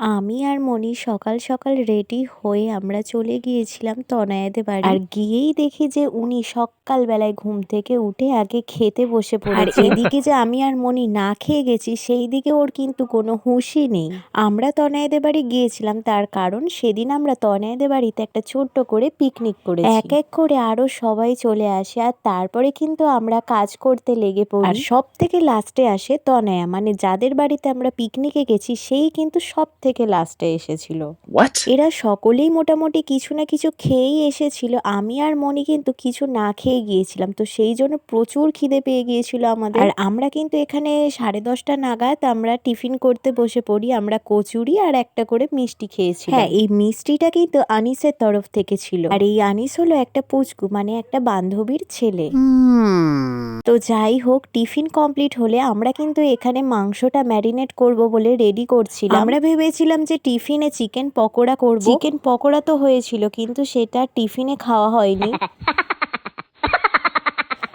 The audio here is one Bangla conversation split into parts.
আমি আর মনি সকাল সকাল রেডি হয়ে আমরা চলে গিয়েছিলাম তনয়াদের বাড়ি। আর গিয়েই দেখি যে উনি সকালবেলায় ঘুম থেকে উঠে আগে খেতে বসে পড়েছে। এদিকে যে আমি আর মনি না খেয়ে গেছি সেই দিকে ওর কিন্তু কোনো হুঁশই নেই। আমরা তনয়াদের বাড়ি গিয়েছিলাম তার কারণ সেদিন আমরা তনয়াদের বাড়িতে একটা ছোট্ট করে পিকনিক করে এক এক করে আরও সবাই চলে আসে আর তারপরে কিন্তু আমরা কাজ করতে লেগে পড়ি। আর সব থেকে লাস্টে আসে তনয়া। মানে যাদের বাড়িতে আমরা পিকনিকে গেছি সেই কিন্তু সব থেকে লাস্টে এসেছিল। এরা সকলেই মোটামুটি কিছু না কিছু খেয়েই এসেছিল। আমি আর মনি কিন্তু কিছু না খেয়ে গিয়েছিলাম। তো সেই জন্য প্রচুর খিদে পেয়ে গিয়েছিল আমাদের। আর আমরা কিন্তু এখানে সাড়ে দশটা নাগাদ আমরা টিফিন করতে বসে পড়ি। আমরা কচুরি আর একটা করে মিষ্টি খেয়েছি হ্যাঁ এই মিষ্টিটা কিন্তু আনিসের তরফ থেকে ছিল। আর এই আনিস হলো একটা পুচকু মানে একটা বান্ধবীর ছেলে। তো যাই হোক টিফিন কমপ্লিট হলে আমরা কিন্তু এখানে মাংসটা ম্যারিনেট করব বলে রেডি করছিলাম। আমরা ভেবেছিলাম যে টিফিনে চিকেন পকোড়া করব। চিকেন পকোড়া তো হয়েছিল কিন্তু সেটা টিফিনে খাওয়া হয়নি।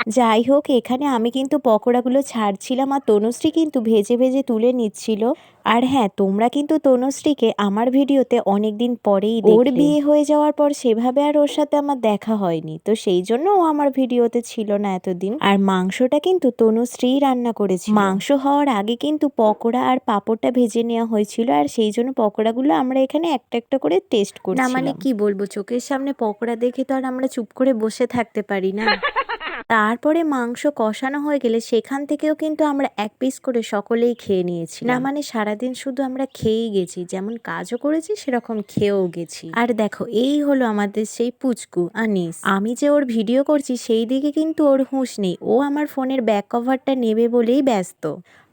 যাই হোক এখানে আমি কিন্তু পকোড়াগুলো ছাড়ছিলাম আর তনুশ্রী কিন্তু ভেজে ভেজে তুলে নিচ্ছিল। আর হ্যাঁ তোমরা কিন্তু তনুশ্রীকে আমার ভিডিওতে অনেক দিন পরেই ওর বিয়ে হয়ে যাওয়ার পর সেভাবে আর ওর সাথে আমার দেখা হয়নি। তো সেই জন্য ও আমার ভিডিওতে ছিল না এতদিন। আর মাংসটা কিন্তু তনুশ্রী রান্না করেছে মাংস হওয়ার আগে কিন্তু পকোড়া আর পাঁপড়টা ভেজে নেওয়া হয়েছিল। আর সেই জন্য পকোড়াগুলো আমরা এখানে একটা একটা করে টেস্ট করি না মানে কি বলব চোখের সামনে পকোড়া দেখে তো আর আমরা চুপ করে বসে থাকতে পারি না। তারপরে মাংস কষানো হয়ে গেলে সেখান থেকেও কিন্তু আমরা এক পিস করে সকলেই খেয়ে নিয়েছি না মানে সারাদিন শুধু আমরা খেয়েই গেছি যেমন কাজও করেছি সেরকম খেয়েও গেছি। আর দেখো এই হলো আমাদের সেই পুচকু আনিস। আমি যে ওর ভিডিও করছি সেই দিকে কিন্তু ওর হুঁশ নেই। ও আমার ফোনের ব্যাক কভারটা নেবে বলেই ব্যস্ত।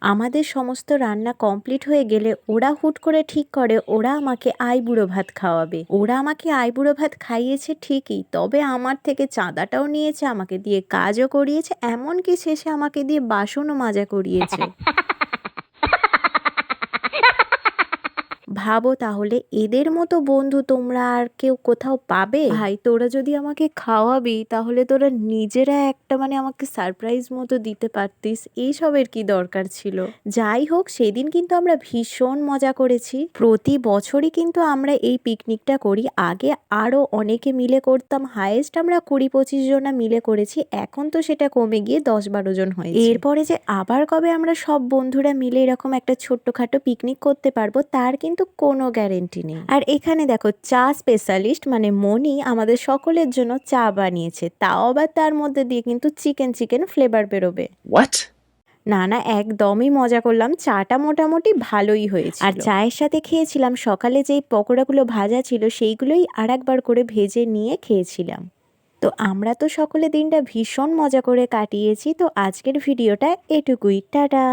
আমাদের সমস্ত রান্না কমপ্লিট হয়ে গেলে ওরা হুট করে ঠিক করে ওরা আমাকে আইবুড়ো ভাত খাওয়াবে। ওরা আমাকে আইবুড়ো ভাত খাইয়েছে ঠিকই তবে আমার থেকে চাঁদাটাও নিয়েছে আমাকে দিয়ে কাজও করিয়েছে এমনকি শেষে আমাকে দিয়ে বাসনও মাজা করিয়েছে। ভাবো তাহলে এদের মতো বন্ধু তোমরা আর কেউ কোথাও পাবে? ভাই তোরা যদি আমাকে খাওয়াবি তাহলে তোরা নিজেরা একটা মানে আমাকে সারপ্রাইজ মতো দিতে পারতিস। এইসবের কি দরকার ছিল? যাই হোক সেদিন কিন্তু আমরা ভীষণ মজা করেছি। প্রতি বছরই কিন্তু আমরা এই পিকনিকটা করি। আগে আরও অনেকে মিলে করতাম। হায়েস্ট আমরা কুড়ি পঁচিশ জনা মিলে করেছি। এখন তো সেটা কমে গিয়ে দশ বারো জন হয় এরপরে যে আবার কবে আমরা সব বন্ধুরা মিলে এরকম একটা ছোট্টখাটো পিকনিক করতে পারব তার কিন্তু কোনো গ্যারেন্টি নেই। আর এখানে দেখো চা স্পেশালিস্ট মানে মনি আমাদের সকলের জন্য চা বানিয়েছে। তাও আবার তার মধ্যে দিয়ে কিন্তু চিকেন চিকেন ফ্লেভার বেরোবে। What? না না একদমই মজা করলাম। চাটা মোটামুটি ভালোই হয়েছে আর চায়ের সাথে খেয়েছিলাম। সকালে যেই পকোড়াগুলো ভাজা ছিল সেইগুলোই আর একবার করে ভেজে নিয়ে খেয়েছিলাম। তো আমরা তো সকলে দিনটা ভীষণ মজা করে কাটিয়েছি। তো আজকের ভিডিওটা এটুকুই। টাটা!